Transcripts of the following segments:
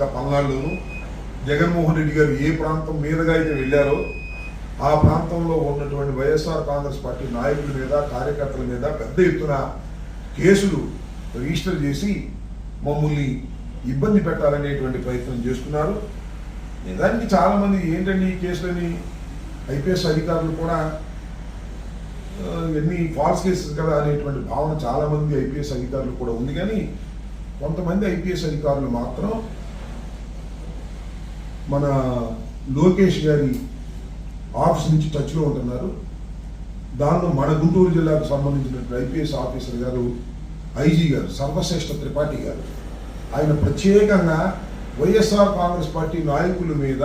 అదేవిధంగా పల్నాడులోను జగన్మోహన్ రెడ్డి గారు ఏ ప్రాంతం మీదుగా అయితే వెళ్ళారో ఆ ప్రాంతంలో ఉన్నటువంటి వైఎస్ఆర్ కాంగ్రెస్ పార్టీ నాయకుల మీద కార్యకర్తల మీద పెద్ద ఎత్తున కేసులు రిజిస్టర్ చేసి మమ్మల్ని ఇబ్బంది పెట్టాలనేటువంటి ప్రయత్నం చేస్తున్నారు. నిజానికి చాలామంది ఏంటండి ఈ కేసులని? ఐపీఎస్ అధికారులు కూడా ఎన్ని ఇవన్నీ ఫాల్స్ కేసెస్ కదా అనేటువంటి భావన చాలామంది ఐపీఎస్ అధికారులు కూడా ఉంది. కానీ కొంతమంది ఐపీఎస్ అధికారులు మాత్రం మన లోకేష్ గారి ఆఫీస్ నుంచి టచ్లో ఉంటున్నారు. దానిలో మన గుంటూరు జిల్లాకు సంబంధించినటువంటి ఐపీఎస్ ఆఫీసర్ గారు ఐజీ గారు సర్వశ్రేష్ఠ త్రిపాఠి గారు. ఆయన ప్రత్యేకంగా వైఎస్ఆర్ కాంగ్రెస్ పార్టీ నాయకుల మీద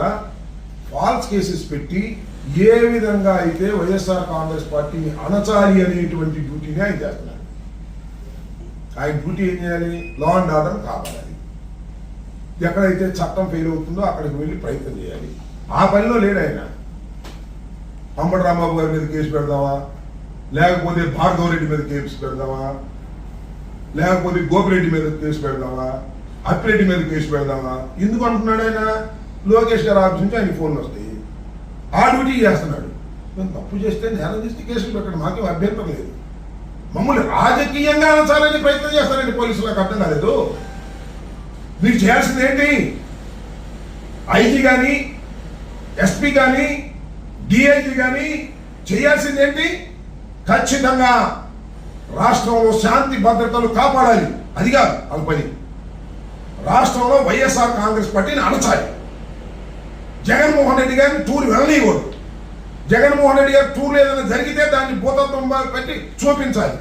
ఫాల్స్ కేసెస్ పెట్టి ఏ విధంగా అయితే వైఎస్ఆర్ కాంగ్రెస్ పార్టీని అణచాలి అనేటువంటి డ్యూటీని ఆయన చేస్తున్నారు. ఆయన డ్యూటీ ఏం చేయాలి? లా అండ్ ఆర్డర్ కాపాడాలి ఎక్కడైతే చట్టం ఫెయిల్ అవుతుందో అక్కడికి వెళ్ళి ప్రయత్నం చేయాలి. ఆ పనిలో లేడు ఆయన. అంబటి రాంబాబు గారి మీద కేసు పెడదామా? లేకపోతే భార్గవ రెడ్డి మీద కేసు పెడదామా? లేకపోతే గోపిరెడ్డి మీద కేసు పెడదామా? అప్పిరెడ్డి మీద కేసు పెడదామా? ఎందుకు అంటున్నాడు ఆయన? లోకేష్ గారి ఆఫీస్ నుంచి ఆయన ఫోన్లు వస్తాయి. ఆ డ్యూటీ చేస్తున్నాడు. మేము తప్పు చేస్తే నేరం చేస్తే కేసులు పెట్టండి. మాకేం అభ్యంతరం లేదు. మమ్మల్ని రాజకీయంగా అనచాలని ప్రయత్నం చేస్తారండి పోలీసులు అర్థం కాలేదు. మీరు చేయాల్సింది ఏంటి? ఐజీ కానీ ఎస్పీ కానీ డిఐజీ కానీ చేయాల్సింది ఏంటి? ఖచ్చితంగా రాష్ట్రంలో శాంతి భద్రతలు కాపాడాలి. అది కాదు వాళ్ళ పని. రాష్ట్రంలో వైఎస్ఆర్ కాంగ్రెస్ పార్టీని అణచాలి. జగన్మోహన్ రెడ్డి గారిని టూర్ వెళ్ళనివ్వదు జగన్మోహన్ రెడ్డి గారు టూర్ ఏదైనా జరిగితే దాన్ని భూతత్వం పెట్టి చూపించాలి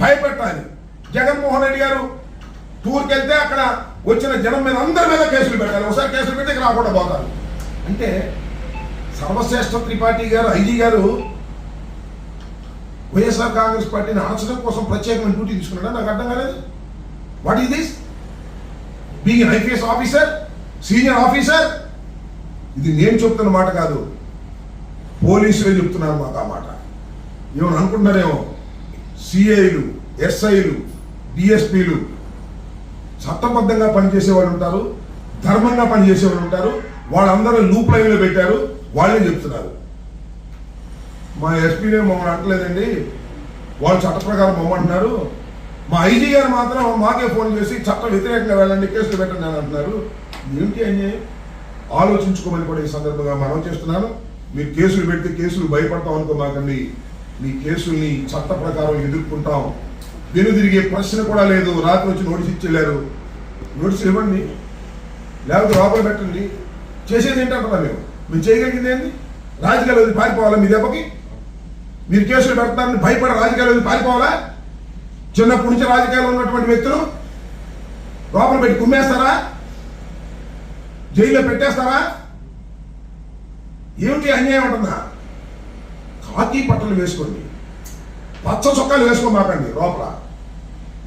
భయపెట్టాలి. జగన్మోహన్ రెడ్డి గారు టూర్కి వెళ్తే అక్కడ వచ్చిన జనం మీద అందరి మీద కేసులు పెట్టాలి ఒకసారి కేసులు పెట్టి ఇక్కడ రాకుండా పోతారు. అంటే సర్వశ్రేష్ఠ త్రిపాఠి గారు ఐజీ గారు వైఎస్ఆర్ కాంగ్రెస్ పార్టీని అణచడం కోసం ప్రత్యేకమైన డ్యూటీ తీసుకున్నాడా? నాకు అర్థం కాలేదు. What is this being IPS officer senior officer ఇది నేను చెప్తున్న మాట కాదు. పోలీసులే చెప్తున్నారు మాకు ఆ మాట. ఏమని అనుకుంటున్నారేమో? సిఐలు ఎస్ఐలు డిఎస్పీలు చట్టబద్ధంగా పనిచేసే వాళ్ళు ఉంటారు ధర్మంగా పనిచేసే వాళ్ళు ఉంటారు వాళ్ళందరూ లూప్ లైన్లో పెట్టారు వాళ్ళే చెప్తున్నారు. మా ఎస్పీనే మమ్మల్ని అంటలేదండి. వాళ్ళు చట్ట ప్రకారం మమ్మంటున్నారు. మా ఐజీ గారు మాత్రం మాకే ఫోన్ చేసి చట్ట వ్యతిరేకంగా వెళ్ళండి కేసులు పెట్టండి అని అంటున్నారు. ఏంటి అని ఆలోచించుకోమని కూడా ఈ సందర్భంగా మనం చేస్తున్నాను. మీరు కేసులు పెడితే కేసులు భయపడతాం అనుకోమాకండి. మీ కేసుల్ని చట్ట ప్రకారం ఎదుర్కొంటాం. వెనుదిరిగే ప్రశ్న కూడా లేదు. రాత్రి వచ్చి నోటీస్ ఇచ్చి నోటీస్ ఇవ్వండి. లేకపోతే లోపల పెట్టండి. చేసేది ఏంటంటారా మేము మీరు? చేయగలిగింది ఏంది? రాజకీయాలు పారిపోవాలా మీ దెబ్బకి? మీరు కేసులు పెడతారని భయపడ రాజకీయాలు పారిపోవాలా? చిన్నప్పటి నుంచి రాజకీయాల్లో ఉన్నటువంటి వ్యక్తులు లోపల పెట్టి కుమ్మేస్తారా? జైల్లో పెట్టేస్తారా? ఏమిటి అన్యాయం ఉంటుందా కాకి బట్టలు వేసుకోండి. పచ్చ చొక్కాలు వేసుకోమాకండి లోపల.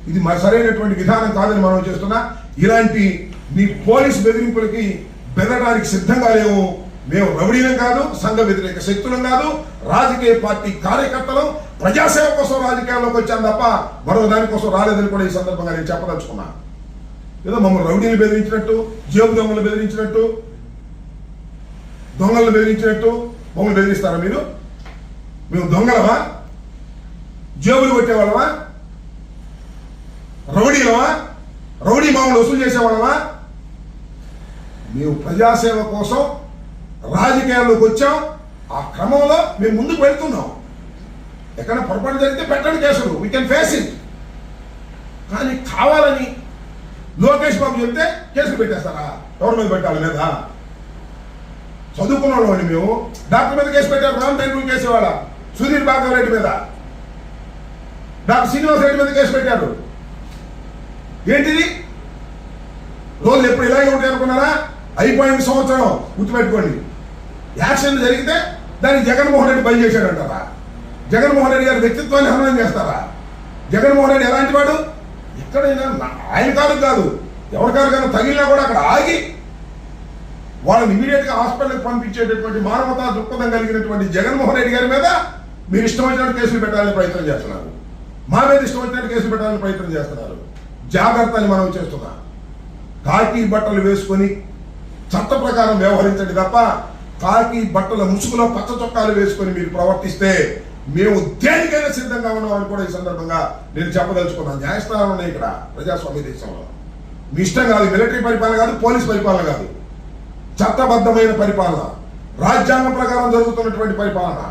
ఇది మరి సరైనటువంటి విధానం కాదని మనం చేస్తున్నా. ఇలాంటి మీ పోలీస్ బెదిరింపులకి బెదడానికి సిద్ధంగా లేవు. మేము రౌడీలం కాదు సంఘ వ్యతిరేక శక్తులం కాదు. రాజకీయ పార్టీ కార్యకర్తలు. ప్రజాసేవ కోసం రాజకీయాల్లోకి వచ్చాను తప్ప మరో దానికోసం రాలేదని కూడా ఈ సందర్భంగా నేను చెప్పదలుచుకున్నా. ఏదో మమ్మల్ని రౌడీలు బెదిరించినట్టు జేబు దొంగలు బెదిరించినట్టు దొంగలను బెదిరించినట్టు మమ్మల్ని బెదిరిస్తారా మీరు? మేము దొంగలవా జేబులు కొట్టేవాళ్ళమా రౌడీలమా రౌడీ మామూలు వసూలు చేసేవాళ్ళమా మేము ప్రజాసేవ కోసం రాజకీయాల్లోకి వచ్చాం. ఆ క్రమంలో మేము ముందుకు వెళ్తున్నాం. ఎక్కడ పొరపాటు జరిగితే పెట్టండి కేసులు. వీ కెన్ ఫేస్ ఇట్ కానీ కావాలని లోకేష్ బాబు చెప్తే కేసులు పెట్టేస్తారా? ఎవరి మీద పెట్టాలి మీద చదువుకున్న వాళ్ళని మేము. డాక్టర్ మీద కేసు పెట్టారు రామ్ టైం కేసు ఇవాళ సుధీర్ భాగవ్ రెడ్డి మీద. డాక్టర్ శ్రీనివాస్ రెడ్డి మీద కేసు పెట్టారు ఏంటిది? రోజులు ఎప్పుడు ఇలాగే ఉంటాయి అనుకున్నారా? అయిపోయిన సంవత్సరం గుర్తుపెట్టుకోండి. యాక్సిడెంట్ జరిగితే దాన్ని జగన్మోహన్ రెడ్డి బంద్ చేశాడంటారా? జగన్మోహన్ రెడ్డి గారి వ్యక్తిత్వాన్ని హననం చేస్తారా? జగన్మోహన్ రెడ్డి ఎలాంటి వాడు? ఎక్కడైనా ఆయన కాదు కాదు. ఎవరి కారు కానీ తగిలినా కూడా అక్కడ ఆగి వాళ్ళని ఇమీడియట్గా హాస్పిటల్కి పంపించేటటువంటి మానవతా దృక్పథం కలిగినటువంటి జగన్మోహన్ రెడ్డి గారి మీద మీరు ఇష్టం వచ్చినట్టు కేసులు పెట్టాలని ప్రయత్నం చేస్తున్నారు. మా మీద ఇష్టం వచ్చినట్టు కేసు పెట్టడానికి ప్రయత్నం చేస్తున్నారు. జాగ్రత్త అని మనం చేస్తున్నాం. కాకి బట్టలు వేసుకొని చట్ట ప్రకారం వ్యవహరించండి తప్ప కాకి బట్టల ముసుగులో పచ్చ చొక్కాలు వేసుకొని మీరు ప్రవర్తిస్తే మేము దేనికైనా సిద్ధంగా ఉన్నామని కూడా ఈ సందర్భంగా నేను చెప్పదలుచుకున్నాను. న్యాయస్థానం ఉన్నాయి ఇక్కడ ప్రజాస్వామ్య దేశంలో. మీ ఇష్టం కాదు మిలిటరీ పరిపాలన కాదు పోలీస్ పరిపాలన కాదు. చట్టబద్ధమైన పరిపాలన. రాజ్యాంగం ప్రకారం జరుగుతున్నటువంటి పరిపాలన.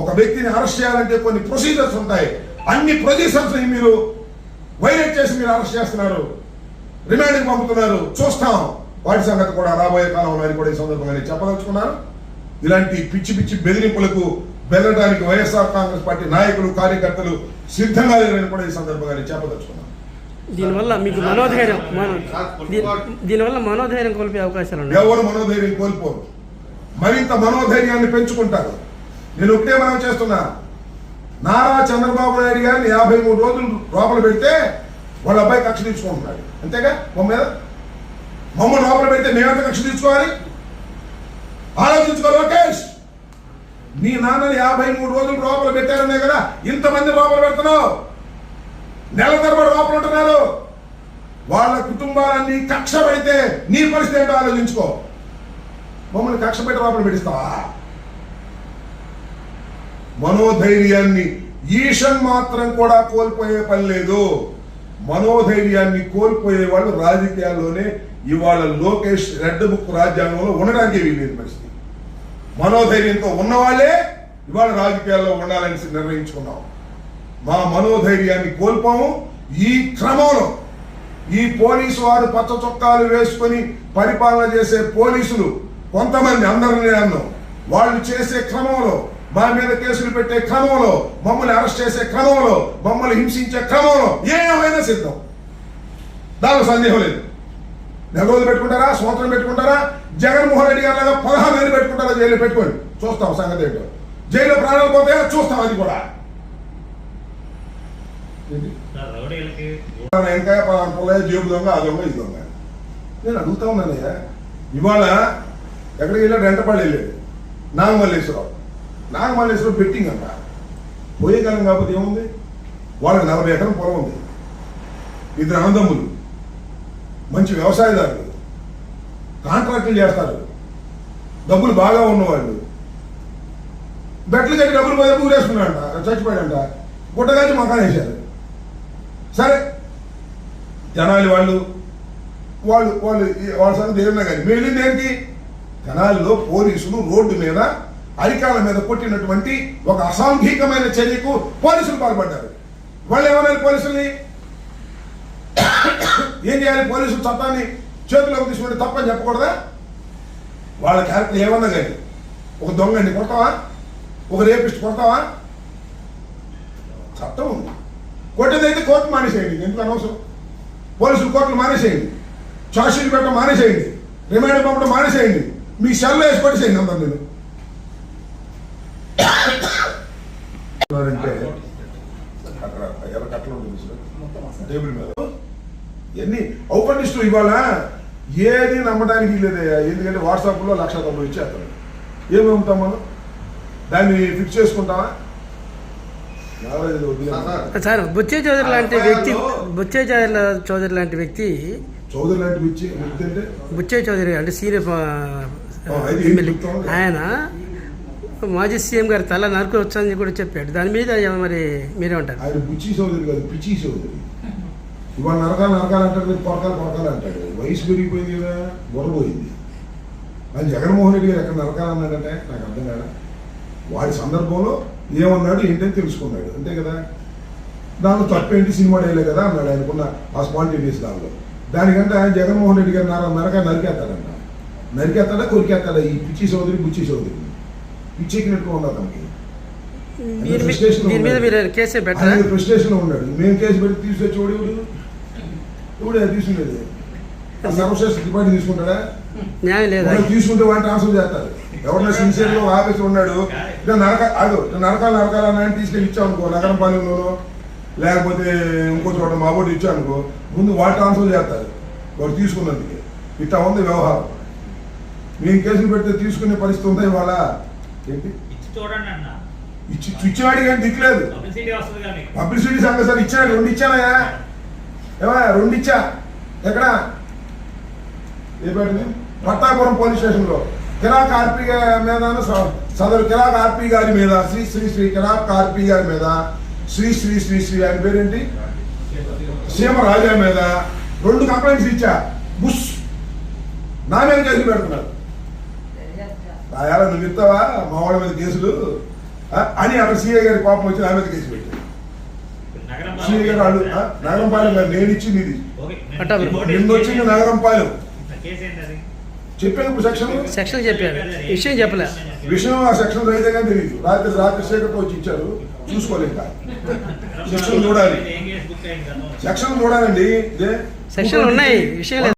ఒక వ్యక్తిని అరెస్ట్ చేయాలంటే కొన్ని ప్రొసీజర్స్ ఉంటాయి. అన్ని ప్రొసీజర్స్ మీరు వైలేట్ చేసి మీరు అరెస్ట్ చేస్తున్నారు. రిమాండ్కి పంపుతున్నారు. చూస్తాం. వాటి సంగతి కూడా రాబోయే కాలంలో అని కూడా ఈ సందర్భంగా నేను చెప్పదలుచుకున్నాను. ఇలాంటి పిచ్చి పిచ్చి బెదిరింపులకు బెదరడానికి వైఎస్ఆర్ కాంగ్రెస్ పార్టీ నాయకులు కార్యకర్తలు సిద్ధంగా లేరని కూడా ఈ సందర్భంగా నేను చెప్పదలుచుకున్నాను. దీనివల్ల మీకు మనోధైర్యం దీనివల్ల మనోధైర్యం కోల్పోయే అవకాశాలు ఉన్నాయి. ఎవరు మనోధైర్యం కోల్పోరు? మరింత మనోధైర్యాన్ని పెంచుకుంటారు. నేను ఒకటే మనం చేస్తున్నా. నారా చంద్రబాబు నాయుడు గారిని యాభై మూడు రోజులు లోపల పెడితే వాళ్ళ అబ్బాయి కక్ష తీర్చుకుంటున్నాడు. అంతేగా? మమ్మ మీద? మమ్మల్ని లోపల పెడితే మేమెంత కక్ష తీర్చుకోవాలి? ఆలోచించుకో లోకేష్! మీ నాన్నని యాభై మూడు రోజులు లోపల పెట్టారనే కదా ఇంతమంది లోపల పెడుతున్నావు. నెల తరబడి లోపల ఉంటున్నారు. వాళ్ళ కుటుంబాలన్నీ కక్ష పెడితే నీ పరిస్థితి ఏంటో ఆలోచించుకో. మమ్మల్ని కక్ష పెట్టి లోపల పెట్టిస్తావా? మనోధైర్యాన్ని ఈషన్ మాత్రం కూడా కోల్పోయే పని లేదు. మనోధైర్యాన్ని కోల్పోయే వాళ్ళు రాజకీయాల్లోనే ఇవాళ లోకేష్ రెడ్ బుక్ రాజ్యాంగంలో ఉండడానికి వీలేదు పరిస్థితి. మనోధైర్యంతో ఉన్నవాళ్ళే ఇవాళ రాజకీయాల్లో ఉండాలని నిర్ణయించుకున్నాం. మా మనోధైర్యాన్ని కోల్పోము. ఈ క్రమంలో ఈ పోలీసు వారు పచ్చ చొక్కాలు వేసుకొని పరిపాలన చేసే పోలీసులు కొంతమంది అందరినీ అన్నాం. వాళ్ళు చేసే క్రమంలో మా మీద కేసులు పెట్టే క్రమంలో మమ్మల్ని అరెస్ట్ చేసే క్రమంలో మమ్మల్ని హింసించే క్రమంలో ఏమైనా సిద్ధం. దానిలో సందేహం లేదు. నెల రోజులు పెట్టుకుంటారా? సంవత్సరం పెట్టుకుంటారా? జగన్మోహన్ రెడ్డి గారు లాగా పదహారు వేలు పెట్టుకుంటారా జైలు పెట్టుకోండి చూస్తాం సంగతి ఏంటో. జైల్లో ప్రాణాలు పోతే చూస్తాం అది కూడా. ఏంటి? రౌడీలకి జేబు దొంగ ఆ దొంగ ఇది దొంగ. నేను అడుగుతా ఉన్నానయ్యా. ఇవాళ ఎక్కడికి వెళ్ళాడు? రెంటపల్లి వెళ్ళాడు. నాగమల్లేశ్వరరావు నాగమల్లేశ్వరం బెట్టింగ్ అంట. పోయే కాలం కాకపోతే ఏముంది? వాళ్ళకి నలభై ఎకరం పొలం ఉంది. ఇద్దరు అన్నదమ్ములు మంచి వ్యవసాయదారులు కాంట్రాక్టులు చేస్తారు. డబ్బులు బాగా ఉన్నవాళ్ళు. బెట్లు కట్టి డబ్బులు పోయి ఊరేసుకున్నాడంట చచ్చిపోయాడంట గుట్టగాచి మకాన్ వేశారు. సరే జనాలు వాళ్ళు వాళ్ళు వాళ్ళు వాళ్ళ సంగతి ఏమన్నా కానీ వెళ్ళింది ఏంటి? జనాల్లో పోలీసులు రోడ్డు మీద అరికాల మీద కొట్టినటువంటి ఒక అసాంఘికమైన చర్యకు పోలీసులు పాల్పడ్డారు. వాళ్ళు ఏమన్నారు పోలీసుల్ని ఏం చేయాలి? పోలీసులు చట్టాన్ని చేతిలోకి తీసుకుంటే తప్పని చెప్పకూడదా? వాళ్ళ క్యారెక్టర్ ఏమన్నా కానీ ఒక దొంగని కొడతావా? ఒక రేపిస్ట్ కొడతావా? చట్టం ఉంది. కొట్టేదైతే కోర్టు మానేసేయండి ఎందుకు అనవసరం? పోలీసులు కోర్టులు మానేసేయండి చార్జ్షీట్ పెట్టడం మానేసేయండి రిమాండ్ పంపడం మానేసేయండి మీ సెల్లో వేసి కొట్టేసేయండి అందరు నేను అంటే అక్కడ ఎర్ర కట్టలు ఉంటుంది. టేబుల్ మీద. ఎన్ని? ఓపెన్ లిస్ట్ ఇవాళ ఏది నమ్మడానికి లేదయ్యా. ఎందుకంటే వాట్సాప్లో లక్ష తొంభై ఇచ్చేస్తాను ఏమి అమ్ముతాం మనం? దాన్ని ఫిక్స్ చేసుకుంటామా. సార్ బుచ్చే చౌదరి లాంటి వ్యక్తి బుచ్చే చౌదరి చౌదరి లాంటి వ్యక్తి చౌదరి లాంటి వ్యక్తి అంటే బుచ్చే చౌదరి అంటే సీనియర్? ఆయన మాజీ సీఎం గారి తల నరకు వచ్చని కూడా చెప్పాడు. దాని మీద మరి మీరేమంటారు ఆయన బుచ్చి సోదరి కాదు పిచ్చి సోదరి. ఇవాళ నరకాలు నరకాలు అంటాడు రేపు కొరకాలు కొరకాలు అంటాడు. వయసు పెరిగిపోయింది కదా బుర్ర అది జగన్మోహన్ రెడ్డి గారు ఎక్కడ నరకాలు అన్నాడంటే నాకు అర్థం కాదా. వాడి సందర్భంలో ఏమన్నాడు ఏంటని తెలుసుకున్నాడు. అంతే కదా? దాంట్లో తప్పేంటి సినిమా డైలే కదా అన్నాడు ఆయనకున్న ఆ స్పాంటేనియస్ దానిలో దానికంటే ఆయన జగన్మోహన్ రెడ్డి గారు నర నరక నరికేస్తాడంట. నరికేస్తాడా కొరికేస్తాడా ఈ పిచ్చి సోదరి బుచ్చి సోదరి? పిచ్చెక్కినట్టుగా ఉన్నారు తనకి. దీని మీ- దీని మీద మీరు కేసే పెట్టరా? ఆయన ఫ్రస్ట్రేషన్లో ఉన్నాడు. మేము కేసు పెట్టి తీసుకొచ్చి ఎవడు ఎవడు తీసుకునేది? సర్వశ్రేష్ఠ డిపార్ట్మెంట్ తీసుకుంటాడా? న్యాయం లేదా? తీసుకుంటే వాడిని ట్రాన్స్ఫర్ చేస్తారు. ఎవరైనా సిన్సియర్లో ఆఫీస్ ఉన్నాడు ఇట్లా నరక అదో నరకాలు నరకాలు అని తీసుకెళ్ళి ఇచ్చావు అనుకో నగరం పాలెంలోనో లేకపోతే ఇంకో చోట మా బోటి ఇచ్చావు అనుకో ముందు వాడు ట్రాన్స్ఫర్ చేస్తారు. వాడు తీసుకున్నందుకే. ఇట్లా ఉంది వ్యవహారం. మేము కేసులు పెడితే తీసుకునే పరిస్థితి ఉందా ఇవాళ? చూడండి అన్న. ఇచ్చి ఇచ్చేవాడికి ఏం దిక్కులేదు. పబ్లిసిటీ కానీ. సంఘ సార్ ఇచ్చాడు రెండు ఇచ్చానయ్యా ఏమా రెండు ఇచ్చా? ఎక్కడ? ఏ పట్టాపురం పోలీస్ స్టేషన్లో. కిరాక్ ఆర్పి మీద సదరు కిరాక్ ఆర్పి గారి మీద శ్రీ శ్రీ శ్రీ కిరాక్ ఆర్పి గారి మీద శ్రీ శ్రీ శ్రీ శ్రీ ఆయన పేరేంటి? సీమ రాజా మీద రెండు కంప్లైంట్స్ ఇచ్చా. బుష్ నా మీద కేసులు పెడుతున్నారు. రాయాల నువ్వు ఇస్తావా మా వాళ్ళ మీద కేసులు? అని అక్కడ సీఏ గారి కోపం వచ్చి నా మీద కేసు పెట్టారు నగరం సీఏ గారు వాళ్ళు? నగరంపాలెం గారు నేను ఇచ్చింది ఇది. నిన్న వచ్చింది నగరంపాలెం. కేసు ఏంటి అది? చెప్పాను ఇప్పుడు సెక్షన్? సెక్షన్ చెప్పారు విషయం చెప్పలే. విషయం ఆ సెక్షన్ అయితే కానీ తెలియదు. రాత్రి రాత్రి వచ్చి ఇచ్చారు. చూసుకోలేక. సెక్షన్ చూడాలి. సెక్షన్ చూడాలండి. ఇదే సెక్షన్లు ఉన్నాయి. విషయం